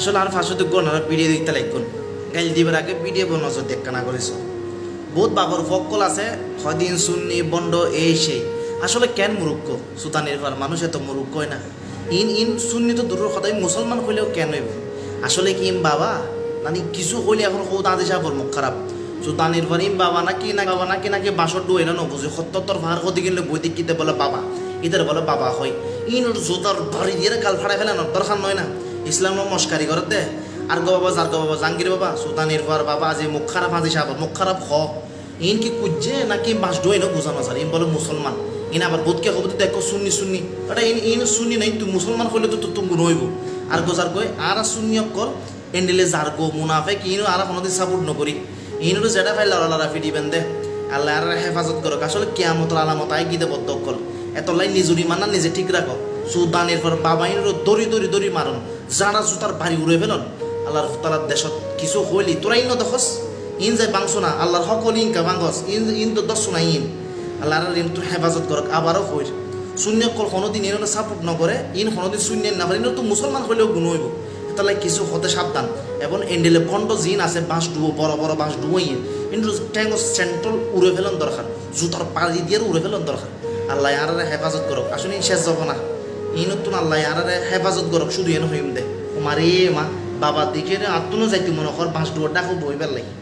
আসলে আর ফাঁসতে গণারা পিডিয়ে দিতে লাগুন গাইল দিবার আগে পিডিয়ে নজর দেখা না করেছ বহুত বাবর ফকল আছে হদিন সুন্নি, বন্ড, এই সেই। আসলে কেন মুরুক্ষ সুতানির পর মানুষ এত মুরুক্ষ হয় না। ইন ইন, সুন্নি তো দূরের সদাই মুসলমান হইলেও কেন হইব? আসলে কি ইম বাবা? নানি কিছু হইলে এখন সৌ তাঁতে যাব মুখ খারাপ। সুতানির পর ইম বাবা নাকি না বাবা নাকি নাকি বাসর ডুয়ে না নবুঝে সত্তর ভার সদি কিনলে বই কিতে বলে বাবা? ইদের বলে বাবা হয়। ইন, জোতার বাড়ি দিয়ে গাল ফাড়াই ফেলে নয় না। ইসলাম মস্কারি করত দে। আর গো বাবা যার গো বাবা জাঙ্গির বাবা সুতানির পর বাবা যে মুখ খারাপ হাজি সাহেব মুখ খারাপ খ। ইন কি কুজে নাকি মাস ডুয়ে না বোঝানো স্যার ইন বলে মুসলমান। ইন আবার বোধকে হব দেখো শুননি শুননি এটা ইন ইন শুননি নাই তুই মুসলমান হইলে তো তুমি নইব। আর গো যার কই আর শুননি অকল এন্ডিলে যার গো মুনাফে কি ইনো আর কোনোদিন সাপোর্ট নকরি। ইনো যেটা ফাইল লড়া লড়া ফিটি বেন্দে আল্লাহ আর হেফাজত করক। আসলে কেয়ামতর আলামত আই গিদে বদ্ধ অকল এতলাই নিজুরি মানা নিজে ঠিক রাখো। সুদানের পর বাবা ইনোর দড়ি দড়ি দড়ি মারন যারা জুতার বাড়ি উড়ে ফেলন। আল্লাহর তালার দেশত কিছু হইলি, তোরা ইন দেখস? ইন যে বাংছো না, আল্লাহর সকল ইনকা বাংস ইন ইন তো দশ না ইন। আল্লাহর ইন তো হেফাজত করক, আবারও হইর শূন্য কল কোনোদিন এনে সাপোর্ট নকরে ইন কোনোদিন শূন্য না ইন তো মুসলমান হলেও গুণ হইব। তাহলে কিছু হতে সাবধান। এবং এন্ডেলে বন্ড জিন আছে, বাঁশ ডুবো, বড় বড় বাঁশ ডুবো ইন। কিন্তু ট্যাঙ্গ সেন্ট্রাল উড়ে ফেলন দরকার। জুতার পাড়ি দিয়ে উড়ে ফেলন দরকার আল্লাহ আরারে হেফাজত করক। আসলে শেষ যাব না ইনতুন আল্লাহ আরারে হেফাজত করক, শুধু এনে হইম দে। মারে মা, বাবার দিকে আত্মনো যাইতে মনে কর, বাঁশ ডুয়ার ডাকো বইবার লাগে।